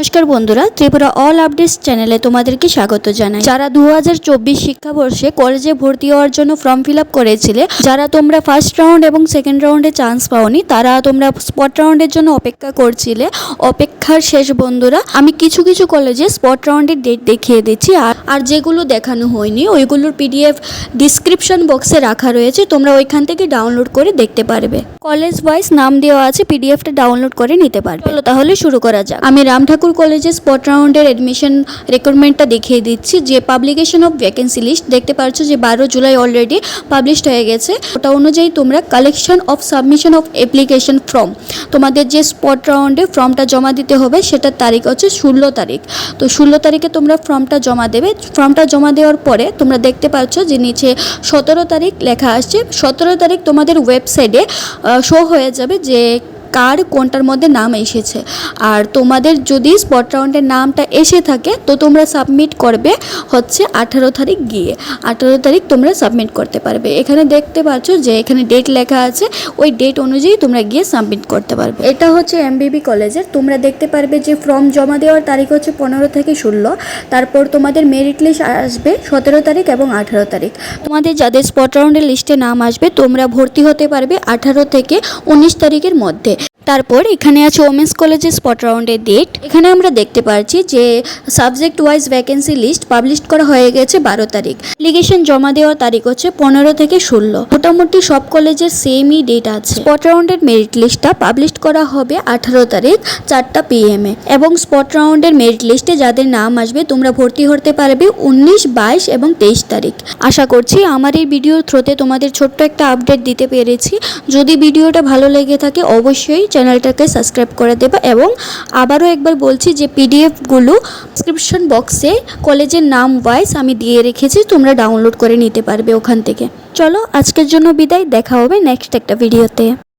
নমস্কার বন্ধুরা, Tripura all updates চ্যানেলে তোমাদেরকে স্বাগত জানাই। যারা দু হাজার চব্বিশ শিক্ষাবর্ষে কলেজে ভর্তি হওয়ার জন্য ফর্ম ফিল করেছিলে, যারা তোমরা ফার্স্ট রাউন্ড এবং সেকেন্ড রাউন্ডে চান্স পাওনি, তারা তোমরা স্পট রাউন্ডের জন্য অপেক্ষা করছিলে। অপেক্ষার শেষ বন্ধুরা, আমি কিছু কিছু কলেজে স্পট রাউন্ডের ডেট দেখিয়ে দিচ্ছি, আর আর যেগুলো দেখানো হয়নি, ওইগুলোর পিডিএফ ডিসক্রিপশন বক্সে রাখা রয়েছে, তোমরা ওইখান থেকে ডাউনলোড করে দেখতে পারবে। কলেজ ওয়াইজ নাম দেওয়া আছে পিডিএফটা ডাউনলোড করে নিতে পারবে। তাহলে শুরু করা যাক। আমি রাম ঠাকুর কলেজে স্পট রাউন্ডের এডমিশন রিক্রুটমেন্টটা দেখিয়ে দিচ্ছি। যে পাবলিকেশন অফ ভ্যাকেন্সি লিস্ট দেখতে পাচ্ছ যে বারো জুলাই অলরেডি পাবলিশড হয়ে গেছে। ওটা অনুযায়ী তোমরা collection of submission of application form তোমাদের যে স্পট রাউন্ডে ফর্মটা জমা দিতে হবে, সেটার তারিখ হচ্ছে ষোলো তারিখ। তো ষোলো তারিখে তোমরা ফর্মটা জমা দেবে। ফর্মটা জমা দেওয়ার পরে তোমরা দেখতে পাচ্ছ যে নিচে সতেরো তারিখ লেখা আসছে। সতেরো তারিখ তোমাদের ওয়েবসাইটে শো হয়ে যাবে যে কার কোনটার মধ্যে নাম এসেছে। আর তোমাদের যদি স্পট রাউন্ডের নামটা এসে থাকে, তো তোমরা সাবমিট করবে হচ্ছে আঠারো তারিখ গিয়ে। আঠারো তারিখ তোমরা সাবমিট করতে পারবে। এখানে দেখতে পাচ্ছ যে এখানে ডেট লেখা আছে, ওই ডেট অনুযায়ী তোমরা গিয়ে সাবমিট করতে পারবে। এটা হচ্ছে এমবিবি কলেজের তোমরা দেখতে পারবে যে ফর্ম জমা দেওয়ার তারিখ হচ্ছে পনেরো থেকে ষোলো। তারপর তোমাদের মেরিট লিস্ট আসবে সতেরো তারিখ এবং আঠারো তারিখ। তোমাদের যাদের স্পট রাউন্ডের লিস্টে নাম আসবে, তোমরা ভর্তি হতে পারবে আঠারো থেকে উনিশ তারিখের মধ্যে। তারপর এখানে আছে ওমেন্স কলেজের স্পট রাউন্ডের ডেট এখানে আমরা দেখতে পাচ্ছি যে subject wise vacancy list publish করা হয়ে গেছে বারো তারিখ। অ্যাপ্লিকেশন জমা দেওয়ার তারিখ হচ্ছে পনেরো থেকে ষোলো। মোটামুটি সব কলেজের সেমই ডেট আছে। স্পট রাউন্ডের মেরিট লিস্টটা পাবলিশ করা হবে আঠারো তারিখ চারটা পিএম এ। এবং স্পট রাউন্ডের মেরিট লিস্টে যাদের নাম আসবে, তোমরা ভর্তি হতে পারবে উনিশ, বাইশ এবং তেইশ তারিখ। আশা করছি আমার এই ভিডিওর থ্রোতে তোমাদের ছোট্ট একটা আপডেট দিতে পেরেছি। যদি ভিডিওটা ভালো লেগে থাকে, অবশ্যই চ্যানেলটাকে সাবস্ক্রাইব করে দেবে এবং আবারও একবার বলছি যে পিডিএফগুলো ডিসক্রিপশন বক্সে কলেজের নাম ওয়াইজ আমি দিয়ে রেখেছি, তোমরা ডাউনলোড করে নিতে পারবে ওখান থেকে। চলো আজকের জন্য বিদায়, দেখা হবে নেক্সট একটা ভিডিওতে